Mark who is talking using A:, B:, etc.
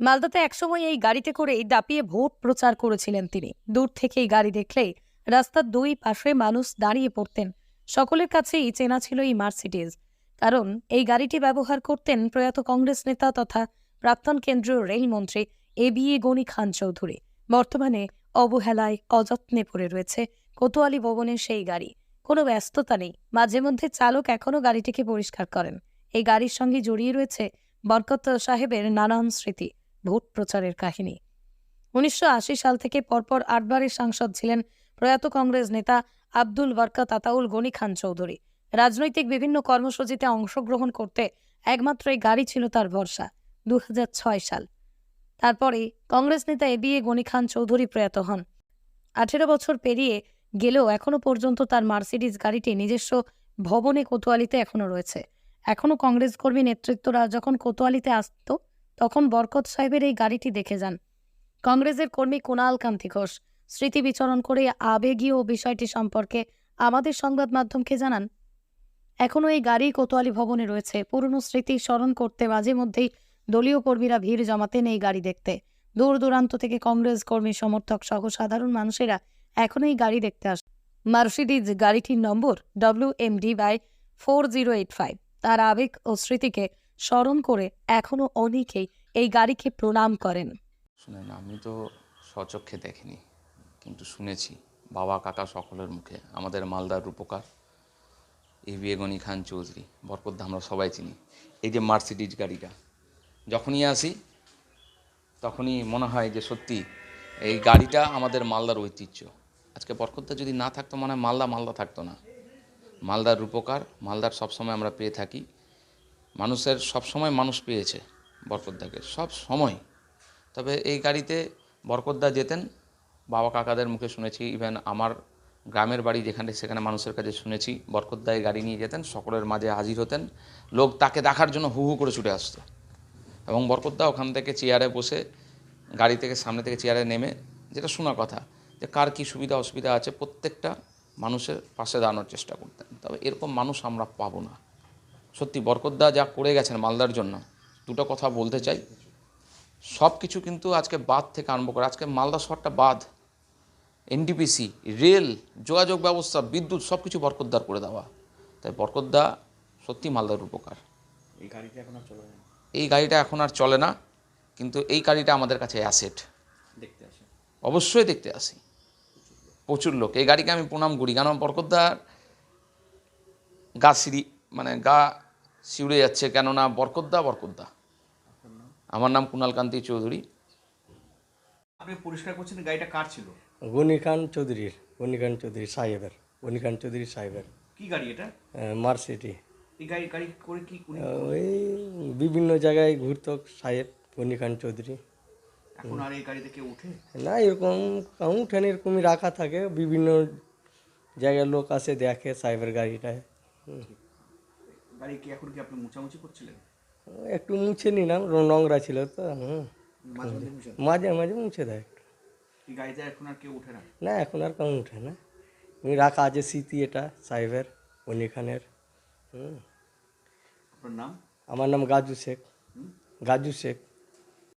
A: মালদাতে একসময় এই গাড়িতে করেই দাপিয়ে ভোট প্রচার করেছিলেন তিনি। দূর থেকেই গাড়ি দেখলেই রাস্তার দুই পাশে মানুষ দাঁড়িয়ে পড়তেন। সকলের কাছেই চেনা ছিল এই মার্সিডিজ। কারণ এই গাড়িটি ব্যবহার করতেন প্রয়াত কংগ্রেস নেতা তথা প্রাক্তন কেন্দ্রীয় রেলমন্ত্রী A B A Gani Khan Chowdhury. বর্তমানে অবহেলায় অযত্নে পড়ে রয়েছে কোতোয়ালি ভবনের সেই গাড়ি। কোনো ব্যস্ততা নেই। মাঝে মধ্যে চালক এখনও গাড়িটিকে পরিষ্কার করেন। এই গাড়ির সঙ্গে জড়িয়ে রয়েছে বরকত সাহেবের নানান স্মৃতি। ভোট প্রচারের কাহিনী। উনিশশো আশি সাল থেকে পরপর আটবারের সাংসদ ছিলেন প্রয়াত কংগ্রেস নেতা আব্দুল বরকত আতাউল গনি খান চৌধুরী। রাজনৈতিক বিভিন্ন কর্মসূচিতে অংশগ্রহণ করতে একমাত্র এই গাড়ি ছিল তার ভরসা দু হাজার ছয় সাল। তারপরে কংগ্রেস নেতা A B A Gani Khan Chowdhury প্রয়াত হন। আঠেরো বছর পেরিয়ে গেলেও এখনও পর্যন্ত তার মার্সিডিজ গাড়িটি নিজস্ব ভবনে কোতোয়ালিতে এখনও রয়েছে। এখনও কংগ্রেস কর্মী নেতৃত্বরা যখন কোতোয়ালিতে আসতো তখন বরকত সাহেবের এই গাড়িটি দেখে যান। কংগ্রেসের কর্মী কুণাল কান্তি ঘোষ, স্মৃতি বিচরণ করে আবেগীয় বিষয়টি সম্পর্কে আমাদের সংবাদ মাধ্যমকে জানান। এখনও এই গাড়ি কোতোয়ালি ভবনে রয়েছে। পুরনো স্মৃতি স্মরণ করতে মাঝে মধ্যেই দলীয় কর্মীরা ভিড় জমাতেন এই গাড়ি দেখতে। দূর দূরান্ত থেকে কংগ্রেস কর্মী, সমর্থক সহ সাধারণ মানুষেরা এখন এই গাড়ি দেখতে আসে। মার্সিডিজ গাড়িটির নম্বর W M D by four zero eight five তার আবেগ ও স্মৃতিকে স্মরণ করে এখনও অনেকেই এই গাড়িকে প্রণাম করেন।
B: শুনেন, আমি তো স্বচক্ষে দেখিনি, কিন্তু শুনেছি, বাবা কাকা সকলের মুখে। আমাদের মালদার রূপকার, এ বি গনি খান চৌধুরী বরকদ্দা আমরা সবাই চিনি। এই যে মার্সিডিজ গাড়িটা, যখনই আসি, তখনই মনে হয় যে সত্যি এই গাড়িটা আমাদের মালদার ঐতিহ্য। আজকে বরকদ্দা যদি না থাকতো, মনে মালদা মালদা থাকতো না। মালদার রূপকার, মালদার সবসময় আমরা পেয়ে থাকি। মানুষের সব সময় মানুষ পেয়েছে বরকদ্দাকে সব সময়। তবে এই গাড়িতে বরকতদা যেতেন, বাবা কাকাদের মুখে শুনেছি ইভেন আমার গ্রামের বাড়ি যেখানে, সেখানে মানুষের কাছে শুনেছি বরকতদা এই গাড়ি নিয়ে যেতেন, সকলের মাঝে হাজির হতেন, লোক তাকে দেখার জন্য হু হু করে ছুটে আসতো। এবং বরকতদা ওখান থেকে চেয়ারে বসে, গাড়ি থেকে সামনে থেকে চেয়ারে নেমে, যেটা শোনা কথা, যে কার কী সুবিধা অসুবিধা আছে, প্রত্যেকটা মানুষের পাশে দাঁড়ানোর চেষ্টা করতেন। তবে এরকম মানুষ আমরা পাবো না। সত্যি বরকতদা যা করে গেছেন মালদার জন্য দুটো কথা বলতে চাই। সব কিছু কিন্তু আজকে বাদ থেকে আরম্ভ করে আজকে মালদা শহরটা বাদ এনডিপিসি রেল যোগাযোগ ব্যবস্থা বিদ্যুৎ সব কিছু বরকতদার করে দেওয়া। তাই বরকতদা সত্যি মালদার উপকার।
C: এই গাড়িটা এখন আর চলে না?
B: এই গাড়িটা এখন আর চলে না কিন্তু এই গাড়িটা আমাদের কাছে অ্যাসেট
C: দেখতে আসে।
B: অবশ্যই দেখতে আসি। প্রচুর লোক। এই গাড়িকে আমি প্রণাম করি। কারণ বরকতদার গা সিঁড়ি মানে গা শিউড়ে যাচ্ছে কেননা বরকতদা বরকতদা আমার নাম কুণাল কান্তি চৌধুরী।
C: আপনি পরিষ্কার করছেন গাড়িটা কার ছিল?
D: গনি খান চৌধুরীর গনি খান চৌধুরী সাহেবের গনি খান চৌধুরী সাহেবের।
C: কি গাড়ি এটা?
D: মার্সিটি
C: এই গাড়ি গাড়ি করে কি
D: ওই বিভিন্ন জায়গায় ঘুরতো সাহেব গনি খান চৌধুরী।
C: এখন আর এই গাড়িতে কেউ উঠে
D: না এরকম উঠেন এরকমই রাখা থাকে। বিভিন্ন জায়গার লোক আসে দেখে সাহেবের গাড়িটায়। হুম।
C: গাড়ি কি এখন কি আপনি মুছামুছি করছিলেন?
D: একটু মুছে নিলাম নোংরা ছিল তো হুম।
C: মাঝে
D: মাঝে মুছে দেয় একটু।
C: এই গাড়িতে এখন আর কেউ উঠে না?
D: না এখন আর কেউ উঠে না। এমনি রাখা আছে স্মৃতি এটা সাহেবের গনি খানের হুম।
C: আপনার নাম?
D: আমার নাম গাজু শেখ। গাজু শেখ।